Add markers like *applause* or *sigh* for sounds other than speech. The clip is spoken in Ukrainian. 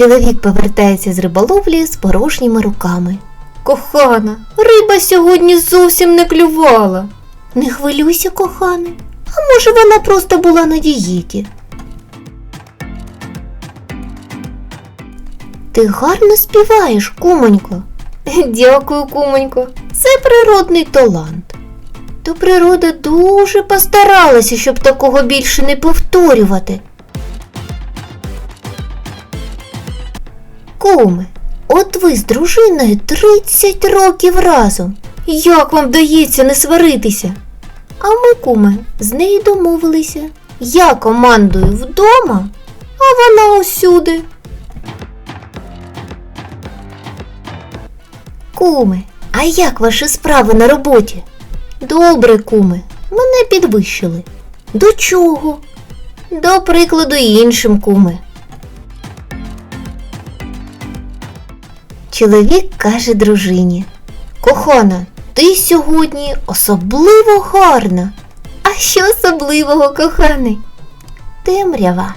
Чоловік повертається з риболовлі з порожніми руками. Кохана, риба сьогодні зовсім не клювала. Не хвилюйся, кохане. А може вона просто була на дієті. Ти гарно співаєш, кумонько. *laughs* Дякую, кумонько. Це природний талант. То природа дуже постаралася, щоб такого більше не повторювати. Куме, от ви з дружиною 30 років разом. Як вам вдається не сваритися? А ми, куме, з нею домовилися. Я командую вдома, а вона усюди. Куме, а як ваші справи на роботі? Добре, куме, мене підвищили. До чого? До прикладу іншим, куме. Чоловік каже дружині. Кохана, ти сьогодні особливо гарна. А що особливого, коханий? Темрява.